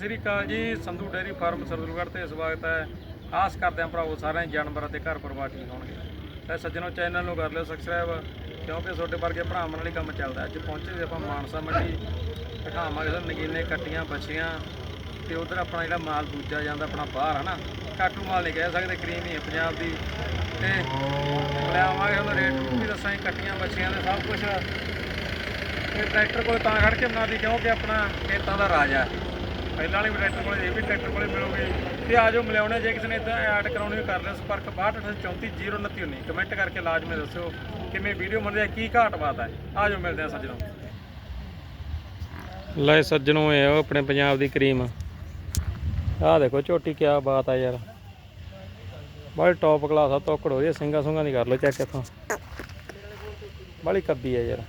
ਸਤਿ ਸ੍ਰੀ ਅਕਾਲ ਜੀ, Sandhu dairy farm Sardulgarh ਤੇ ਸਵਾਗਤ ਹੈ। ਆਸ ਕਰਦੇ ਹਾਂ ਭਰਾਵੋ ਸਾਰਿਆਂ ਦੇ ਜਾਨਵਰਾਂ ਦੇ ਘਰ ਪਰਿਵਾਰ ਠੀਕ ਹੋਣਗੇ। ਤੇ ਸੱਜਣੋ ਚੈਨਲ ਨੂੰ ਕਰ ਲਿਓ ਸਬਸਕ੍ਰਾਈਬ ਕਿਉਂਕਿ ਤੁਹਾਡੇ ਵਰਗੇ ਭਰਾਵਾਂ ਨਾਲ ਹੀ ਕੰਮ ਚੱਲਦਾ। ਅੱਜ ਪਹੁੰਚੇ ਸੀ ਆਪਾਂ ਮਾਨਸਾ ਮੰਡੀ। ਦਿਖਾਵਾਂਗੇ ਤੁਹਾਨੂੰ ਨਗੀਨੇ ਕੱਟੀਆਂ ਬੱਚੀਆਂ ਤੇ ਉਧਰ ਆਪਣਾ ਜਿਹੜਾ ਮਾਲ ਦੂਜਾ ਜਾਂਦਾ, ਆਪਣਾ ਬਾਹਰ ਹੈ ਨਾ ਕਾਟੂ ਮਾਲ ਨਹੀਂ ਕਹਿ ਸਕਦੇ ਕਰੀਮ ਹੀ ਪੰਜਾਬ ਦੀ। ਤੇ ਲੈ ਆਵਾਂਗੇ ਉਹਦਾ ਰੇਟ ਵੀ ਦੱਸਾਂ ਕੱਟੀਆਂ ਬੱਚੀਆਂ ਦੇ ਸਭ ਕੁਝ ਇਹ ਟਰੈਕਟਰ ਕੋਲ ਤਾਂ ਖੜ ਕੇ ਬਣਾ ਬਣਾਦੀ ਕਿਉਂਕਿ ਆਪਣਾ ਖੇਤਾਂ ਦਾ ਰਾਜਾ ਹੈ ਪਹਿਲਾਂ ਵਾਲੀ ਵੀ ਟਰੈਕਟਰ ਕੋਲੇ, ਇਹ ਵੀ ਟਰੈਕਟਰ ਕੋਲੇ ਮਿਲੋਗੇ। ਤੇ ਆਜੋ ਮਿਲਾਉਣੇ ਜੇ ਕਿਸੇ ਨੇ ਇਦਾਂ ਐਡ ਕਰਾਉਣੀ ਹੋਈ ਕਰ ਲਿਓ ਸੰਪਰਕ 62343919 ਕਮੈਂਟ ਕਰਕੇ ਲਾਜ਼ਮੀ ਦੱਸਿਓ ਕਿਵੇਂ ਵੀਡੀਓ ਬਣਦੀ ਹੈ, ਕੀ ਘਾਟ ਬਾਤ ਹੈ। ਆਜੋ ਮਿਲਦੇ ਆ ਸੱਜਣੋ। ਲੈ ਸੱਜਣੋ, ਇਹ ਆਪਣੇ ਪੰਜਾਬ ਦੀ ਕਰੀਮ। ਆਹ ਦੇਖੋ, ਝੋਟੀ ਕੀ ਬਾਤ ਆ ਯਾਰ। ਬੜੀ ਟੌਪ ਕਲਾਸ ਆ ਤੋਕੜ ਹੋ ਰਹੀ ਸਿੰਗਾ ਸੁੰਗਾ ਦੀ ਕਰ ਲਓ ਚੈੱਕ ਇੱਥੋਂ। ਬੜੀ ਕੱਬੀ ਆ ਯਾਰ।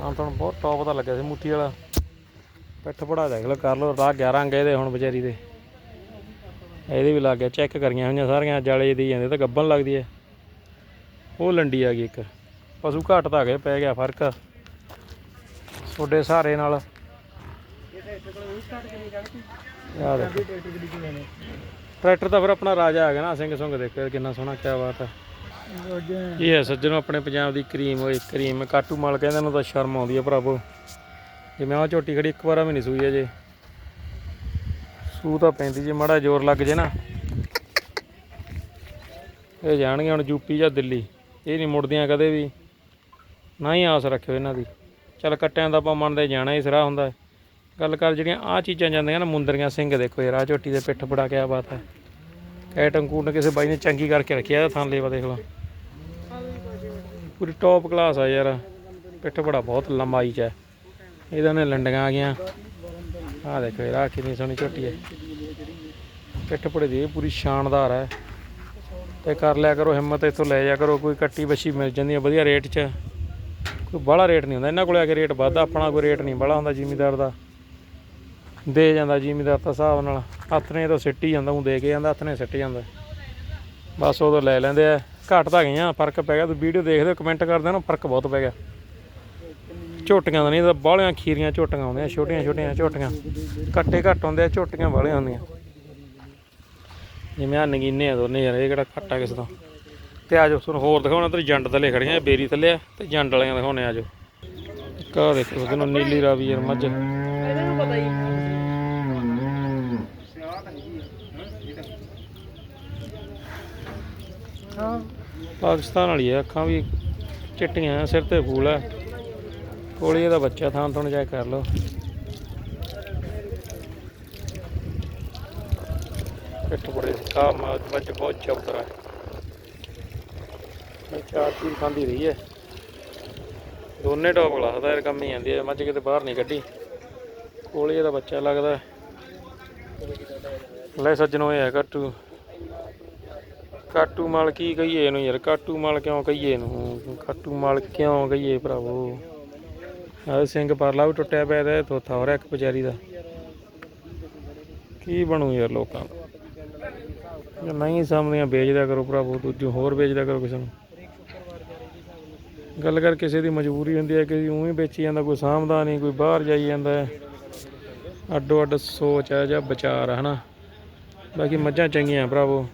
ਹਾਂ ਤੁਹਾਨੂੰ ਬਹੁਤ ਟੌਪ ਦਾ ਲੱਗਿਆ ਸੀ, ਮੁੱਠੀ ਵਾਲਾ। ਪਿੱਠ ਪੜਾ ਦੇਖ ਲਓ, ਕਰ ਲਓ, ਰਾਹ 11 ਅੰਗ ਇਹਦੇ ਹੁਣ ਵਿਚਾਰੀ ਦੇ। ਇਹਦੇ ਵੀ ਲੱਗ ਗਿਆ, ਚੈੱਕ ਕਰੀਆਂ ਹੋਈਆਂ ਸਾਰੀਆਂ, ਜਾਲੇ ਦੀ ਜਾਂਦੇ, ਤਾਂ ਗੱਬਨ ਲੱਗਦੀ ਹੈ। ਉਹ ਲੰਡੀ ਆ ਗਈ ਇੱਕ। ਪਸ਼ੂ ਘੱਟ ਤਾਂ ਗਏ ਪੈ ਗਿਆ ਫ਼ਰਕ। ਛੋਡੇ ਸਹਾਰੇ ਨਾਲ। ਟਰੈਕਟਰ ਤਾਂ ਫਿਰ ਆਪਣਾ ਰਾਜਾ ਆ ਗਿਆ ਨਾ, ਸਿੰਘ ਸੁੰਗ ਦੇਖੋ ਕਿੰਨਾ ਸੋਹਣਾ, ਕਿਆ ਬਾਤ ਹੈ। ਇਹ ਹੈ ਸੱਜਣੋ, ਆਪਣੇ ਪੰਜਾਬ ਦੀ ਕਰੀਮ ਓਏ ਕਰੀਮ, ਕਾਟੂ ਮਾਲ ਕਹਿੰਦੇ ਨੂੰ ਤਾਂ ਸ਼ਰਮ ਆਉਂਦੀ ਹੈ ਭਰਾਵੋ। ਜਿਵੇਂ ਆ ਝੋਟੀ ਖੜੀ ਇੱਕ ਵਾਰਾ ਵੀ ਨਹੀਂ ਸੂਈ ਅਜੇ। ਸੂ ਤਾਂ ਪੈਂਦੀ ਜੇ, ਮਾੜਾ ਜ਼ੋਰ ਲੱਗ ਜੇ ਨਾ। ਇਹ ਜਾਣਗੇ ਹੁਣ ਯੂਪੀ ਜਾਂ ਦਿੱਲੀ। ਇਹ ਨਹੀਂ ਮੁੜਦੀਆਂ ਕਦੇ ਵੀ। ਨਾ ਹੀ ਆਸ ਰੱਖਿਓ ਇਹਨਾਂ ਦੀ। ਚੱਲ ਕੱਟਿਆਂ ਦਾ ਆਪਾਂ ਮੰਨਦੇ ਜਾਣਾ ਹੀ ਸਰਾ ਹੁੰਦਾ। ਗੱਲ ਕਰ ਜਿਹੜੀਆਂ ਆ ਚੀਜ਼ਾਂ ਜਾਂਦੀਆਂ ਨਾ, ਮੁੰਦਰੀਆਂ, ਸਿੰਘ ਦੇਖੋ ਯਾਰ ਆ ਝੋਟੀ ਦੇ ਪਿੱਠ ਬੜਾ ਕਿਆ ਬਾਤ ਹੈ। ਕੈਟ ਅੰਕੂਟ ਕਿਸੇ ਬਾਈ ਨੇ ਚੰਗੀ ਕਰਕੇ ਰੱਖਿਆ ਇਹਦਾ ਥਾਂ ਲੇਵਾ ਦੇਖ ਲਓ। ਪੂਰੀ ਟੌਪ ਕਲਾਸ ਆ ਯਾਰ। ਪਿੱਠ ਬੜਾ ਬਹੁਤ ਲੰਬਾਈ ਚ ਹੈ। ਇਹਦਾ ਨੇ ਲੰਡੀਆਂ ਆ ਗਈਆਂ। ਆ ਦੇਖੋ ਯਾਰ ਆਹ ਕਿੰਨੀ ਸੋਹਣੀ ਝੋਟੀ ਹੈ। ਪਿੱਠ ਬੜੇ ਦੀ ਇਹ ਪੂਰੀ ਸ਼ਾਨਦਾਰ ਹੈ। ਤੇ ਕਰ ਲਿਆ ਕਰੋ ਹਿੰਮਤ, ਇੱਥੋਂ ਲੈ ਜਾ ਕਰੋ, ਕੋਈ ਕੱਟੀ ਬੱਛੀ ਮਿਲ ਜਾਂਦੀ ਹੈ ਵਧੀਆ ਰੇਟ 'ਚ। ਕੋਈ ਬਾਹਲਾ ਰੇਟ ਨਹੀਂ ਹੁੰਦਾ, ਇਹਨਾਂ ਕੋਲੇ ਆ ਕੇ ਰੇਟ ਵੱਧਦਾ, ਆਪਣਾ ਕੋਈ ਰੇਟ ਨਹੀਂ, ਬਾਹਲਾ ਹੁੰਦਾ ਜ਼ਿਮੀਦਾਰ ਦਾ। ਦੇ ਜਾਂਦਾ ਜ਼ਿਮੀਦਾਰ ਤਾਂ ਹਿਸਾਬ ਨਾਲ, ਹੱਥ ਨੇ ਤਾਂ ਸਿੱਟੀ ਜਾਂਦਾ ਉਹ ਦੇ ਕੇ ਜਾਂਦਾ, ਹੱਥ ਨੇ ਸਿੱਟ ਜਾਂਦਾ। ਬਸ ਉਦੋਂ ਲੈ ਲੈਂਦੇ ਆ। ਘੱਟ ਤਾਂ ਗਈਆਂ, ਫ਼ਰਕ ਪੈ ਗਿਆ ਤੁਸੀਂ ਵੀਡੀਓ ਦੇਖਦੇ ਹੋ, ਕਮੈਂਟ ਕਰਦੇ ਹੋ ਨਾ, ਫ਼ਰਕ ਬਹੁਤ ਪੈ ਗਿਆ। ਝੋਟੀਆਂ ਦਾ ਨਹੀਂ, ਤਾਂ ਬਾਹਲੀਆਂ ਖੀਰੀਆਂ ਝੋਟੀਆਂ ਆਉਂਦੀਆਂ ਛੋਟੀਆਂ ਛੋਟੀਆਂ ਝੋਟੀਆਂ। ਕੱਟੇ ਘੱਟ ਹੁੰਦੇ ਆ, ਝੋਟੀਆਂ ਬਾਹਲੀਆਂ ਹੁੰਦੀਆਂ। ਜਿਵੇਂ ਆ ਨਗੀਨੇ ਆ ਦੋਨੇ ਯਾਰ, ਇਹ ਕਿਹੜਾ ਘੱਟ ਆ ਕਿਸ ਦਾ ਤੇ ਆਜੋ ਤੁਹਾਨੂੰ ਹੋਰ ਦਿਖਾਉਣਾ ਤੇ ਜੰਡ ਥੱਲੇ ਖੜੀਆਂ, ਇਹ ਬੇਰੀ ਥੱਲੇ ਆ, ਤੇ ਜੰਡ ਵਾਲੀਆਂ ਦਿਖਾਉਣੇ ਆਜੋ ਇੱਕ ਆਹ ਦੇਖੋ ਉਹਨੂੰ ਨੀਲੀ ਰਾਵੀ ਯਾਰ, ਮੱਝ। ਪਾਕਿਸਤਾਨ ਵਾਲੀ ਹੈ ਅੱਖਾਂ ਵੀ ਚਿੱਟੀਆਂ, ਸਿਰ ਤੇ ਫੂਲ ਹੈ ਕੋਲੇ ਇਹਦਾ ਬੱਚਾ ਥਾਂ ਤੋਂ ਚੈੱਕ ਕਰ ਲਓ। ਪਿੱਠ ਬੜੇ ਕਾ ਮੱਝ ਬਹੁਤ ਚੌਤਰਾ ਹੈ। ਚਾਰ ਚੀਜ਼ ਖਾਂਦੀ ਰਹੀ ਹੈ। ਦੋਨੇ ਟੌਪ ਲੱਗਦਾ ਯਾਰ ਕੰਮ ਹੀ ਜਾਂਦੀ ਹੈ, ਮੱਝ ਕਿਤੇ ਬਾਹਰ ਨਹੀਂ ਕੱਢੀ। ਕੋਲੇ ਇਹਦਾ ਬੱਚਾ ਲੱਗਦਾ ਲੈ ਸੱਜਣੋ, ਇਹ ਹੈ ਕੱਟੂ। ਕਾਟੂ ਮਾਲ ਕੀ ਕਹੀਏ ਇਹਨੂੰ ਯਾਰ, ਕਾਟੂ ਮਾਲ ਕਿਉਂ ਕਹੀਏ ਇਹਨੂੰ? ਕਾਟੂ ਮਾਲ ਕਿਉਂ ਕਹੀਏ ਭਰਾਵੋ? ਆ ਸਿੰਘ ਪਰਲਾ ਵੀ ਟੁੱਟਿਆ ਪਿਆ ਤੇ ਥੋਥਾ ਹੋ ਰਿਹਾ ਇੱਕ ਵਿਚਾਰੀ ਦਾ। ਕੀ ਬਣੂ ਯਾਰ ਲੋਕਾਂ ਦਾ? ਜੇ ਨਹੀਂ ਸਮਝਦੀਆਂ ਵੇਚਦਿਆ ਕਰੋ ਭਰਾਵੋ, ਦੂਜੇ ਹੋਰ ਵੇਚਦਿਆ ਕਰੋ ਕਿਸੇ ਨੂੰ। ਗੱਲ ਕਰ ਕਿਸੇ ਦੀ ਮਜਬੂਰੀ ਹੁੰਦੀ ਹੈ ਕਿ ਉਹੀ ਵੇਚੀ ਜਾਂਦਾ, ਕੋਈ ਸਾਂਭਦਾ ਨਹੀਂ, ਕੋਈ ਬਾਹਰ ਜਾਈ ਜਾਂਦਾ ਹੈ। ਅੱਡੋ ਅੱਡ ਸੋਚ ਹੈ ਜਾਂ ਵਿਚਾਰ ਹੈ ਹਨਾ। ਬਾਕੀ ਮੱਝਾਂ ਚੰਗੀਆਂ ਭਰਾਵੋ।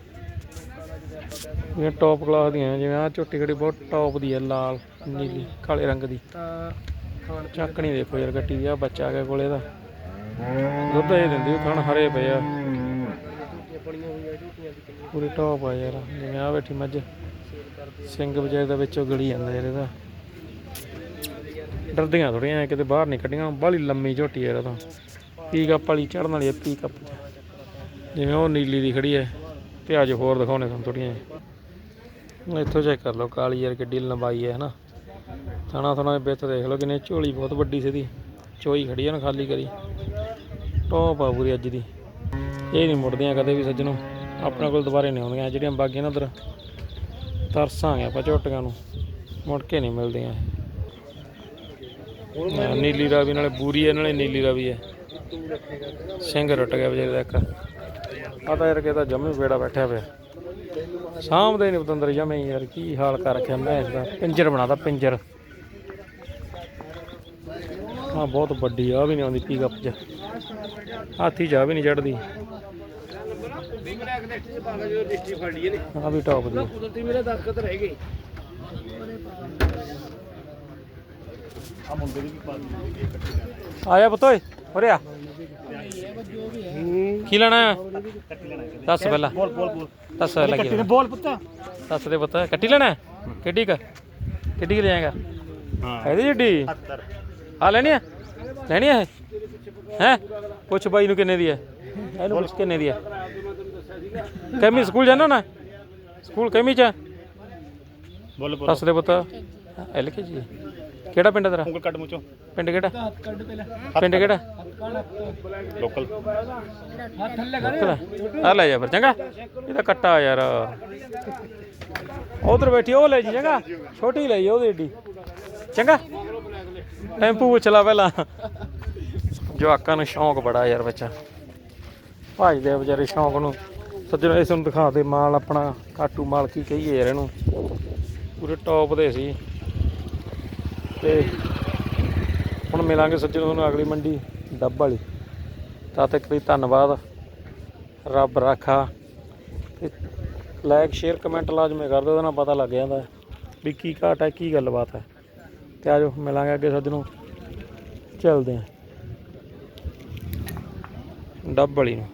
ਇਹ ਟੌਪ ਕਲਾਸ ਦੀਆਂ, ਜਿਵੇਂ ਆ ਝੋਟੀ ਖੜੀ ਬਹੁਤ ਟੌਪ ਦੀ ਹੈ, ਲਾਲ, ਨੀਲੀ, ਕਾਲੇ ਰੰਗ ਦੀ। ਚੱਕਣੀ ਦੇਖੋ ਯਾਰ ਗੱਟੀ ਆ ਬੱਚਾ ਆ ਗਿਆ ਕੋਲੇ ਦਾ। ਦੁੱਧ ਇਹ ਦਿੰਦੀ ਉਹ ਖਾਣ ਹਰੇ ਪਏ ਆ। ਪੂਰੀ ਟੌਪ ਆ ਯਾਰ ਜਿਵੇਂ ਆ ਬੈਠੀ ਮੱਝ। ਸਿੰਘ ਵਿਚਾਰੇ ਦਾ ਵਿੱਚੋਂ ਗਲੀ ਜਾਂਦਾ ਯਾਰ ਇਹਦਾ। ਡਰਦੀਆਂ ਥੋੜੀਆਂ ਐ ਕਿਤੇ ਬਾਹਰ ਨਹੀਂ ਕੱਢੀਆਂ ਬਾਹਲੀ ਲੰਮੀ ਝੋਟੀ ਯਾਰ ਇਹਦਾ ਪੀਕਅਪ ਵਾਲੀ ਚੜਨ ਵਾਲੀ ਹੈ ਪੀਕਅਪ ਜਿਵੇਂ ਉਹ ਨੀਲੀ ਦੀ ਖੜੀ ਹੈ ਤੇ ਅੱਜ ਹੋਰ ਦਿਖਾਉਣੇ ਤੁਹਾਨੂੰ ਥੋੜੀਆਂ ਇੱਥੋਂ ਚੈੱਕ ਕਰ ਲਓ ਕਾਲੀ ਯਾਰ ਕਿੱਡੀ ਲੰਬਾਈ ਹੈ ਹਨਾ। ਥਣਾ ਥਣਾ ਵਿੱਚ ਦੇਖ ਲਓ ਕਿੰਨੇ ਝੋਲੀ ਬਹੁਤ ਵੱਡੀ ਸੀ ਦੀ ਚੋਈ ਖੜੀ ਹੈ ਨਾ ਖਾਲੀ ਕਰੀ। ਟੌਪ ਆ ਪੂਰੀ ਅੱਜ ਦੀ। ਇਹ ਨਹੀਂ ਮੁੜਦੀਆਂ ਕਦੇ ਵੀ ਸੱਜਣੋ। ਆਪਣੇ ਕੋਲ ਦੁਬਾਰੇ ਨਹੀਂ ਆਉਂਦੀਆਂ, ਜਿਹੜੀਆਂ ਬਾਗੀਆਂ ਨਾ ਉਧਰ। ਤਰਸਾਂਗੇ ਆਪਾਂ ਝੋਟੀਆਂ ਨੂੰ। ਮੁੜ ਕੇ ਨਹੀਂ ਮਿਲਦੀਆਂ। ਨੀਲੀ ਰਾਵੀ ਨਾਲੇ ਬੂਰੀ ਹੈ ਨਾਲੇ ਨੀਲੀ ਰਾਵੀ ਹੈ ਸਿੰਘ ਰੁੱਟ ਗਿਆ ਵਿਚਾਰੇ ਦਾ ਇੱਕ। ਆ ਤਾਂ ਯਾਰ ਕਿਹਦਾ ਜੰਮੀ ਵੇੜਾ ਬੈਠਿਆ ਪਿਆ। ਸਾਹਮਣੇ ਨਹੀਂ ਪਤੰਦਰ ਜਮੇ ਯਾਰ, ਕੀ ਹਾਲ ਕਰ ਰੱਖਿਆ ਮੈਂ ਇਸ ਦਾ। ਪਿੰਜਰ ਬਣਾਦਾ ਪਿੰਜਰ। ਹਾਂ ਬਹੁਤ ਵੱਡੀ ਆ ਵੀ ਨਹੀਂ ਆਉਂਦੀ ਪੀਕਅਪ 'ਚ ਹਾਥੀ ਜਾ ਵੀ ਨਹੀਂ ਚੜਦੀ। ਆ ਵੀ ਟੌਪ ਦੀ ਕੁਦਰਤੀ ਮੇਰੇ ਦਸਖਤ ਰਹਿ ਗਏ ਆ। ਮੁੰਡੇ ਦੀ ਵੀ ਪਾ ਆਇਆ ਪੁੱਤ ਓਏ ਉਰੇ ਆ। ਕੀ ਲੈਣਾ ਹੈ ਦੱਸ ਪਹਿਲਾਂ। ਬੋਲ ਬੋਲ ਬੋਲ ਦੱਸ ਪਹਿਲਾਂ ਕੀ ਲੈਣਾ? ਬੋਲ ਪੁੱਤਾ ਦੱਸ ਦੇ ਪੁੱਤ ਕੱਟੀ ਲੈਣਾ? ਹੈ? ਕਿੱਡੀ ਕ? ਕਿੱਡੀ ਕੁ ਲੈ ਜਾਏਗਾ ਹਾਂ। ਇਹਦੀ ਜਿੱਡੀ? 70 ਆ ਲੈਣੀ ਹੈ ਲੈਣੀ ਹੈ ਹੈ? ਪੁੱਛ ਬਾਈ ਨੂੰ ਕਿੰਨੇ ਦੀ ਹੈ ਇਹਨੂੰ ਪੁੱਛ ਕਿੰਨੇ ਦੀ ਹੈ ਕੈਮੀ ਸਕੂਲ ਜਾਣਾ ਨਾ? ਸਕੂਲ ਕੈਮੀ ਚ? ਬੋਲ ਬੋਲ ਦੱਸ ਦੇ ਪੁੱਤ। ਐਲ ਕੇ ਜੀ। ਕਿਹੜਾ ਪਿੰਡ ਤੇਰਾ? ਉਂਗਲ ਕੱਢ ਮੁੱਚੋ। ਪਿੰਡ ਕਿਹੜਾ? ਹੱਥ ਕੱਢ ਪਹਿਲਾਂ। ਪਿੰਡ ਕਿਹੜਾ? ਲੋਕਲ। ਹੱਥ ਥੱਲੇ ਆ ਲੈ ਜਾ ਫਿਰ ਚੰਗਾ। ਇਹਦਾ ਕੱਟਾ ਯਾਰ। ਉਧਰ ਬੈਠੀ ਉਹ ਲੈ ਜੀ ਚੰਗਾ। ਛੋਟੀ ਲੈ ਜੀ ਉਹਦੀ ਏਡੀ। ਚੰਗਾ। ਟੈਂਪੂ ਚਲਾ ਪਹਿਲਾਂ। ਜਵਾਕਾਂ ਨੂੰ ਸ਼ੌਂਕ ਬੜਾ ਯਾਰ ਬੱਚਾ। ਭੱਜਦੇ ਆ ਵਿਚਾਰੇ ਸ਼ੌਂਕ ਨੂੰ। ਸੱਜਣ ਇਸ ਨੂੰ ਦਿਖਾ ਦੇ ਮਾਲ ਆਪਣਾ ਕਾਟੂ ਮਾਲ ਕੀ ਕਹੀਏ ਯਾਰ ਇਹਨੂੰ। ਪੂਰੇ ਟੌਪ ਦੇ ਸੀ। ਤੇ ਹੁਣ ਮਿਲਾਂਗੇ ਸੱਜਣ ਤੁਹਾਨੂੰ ਅਗਲੀ ਮੰਡੀ, ਡੱਬ ਵਾਲੀ। ਤਦ ਤੱਕ ਲਈ ਧੰਨਵਾਦ। ਰੱਬ ਰਾਖਾ। ਤੇ ਲਾਈਕ ਸ਼ੇਅਰ ਕਮੈਂਟ ਲਾਜ਼ਮੀ ਕਰ ਦਿਓ, ਉਹਦੇ ਨਾਲ ਪਤਾ ਲੱਗ ਜਾਂਦਾ ਵੀ ਕੀ ਘਾਟ ਹੈ, ਕੀ ਗੱਲਬਾਤ ਹੈ। ਤੇ ਆਜੋ ਮਿਲਾਂਗੇ ਅੱਗੇ ਸੱਜ ਨੂੰ। ਚੱਲਦੇ ਹਾਂ ਡੱਬ ਵਾਲੀ ਨੂੰ।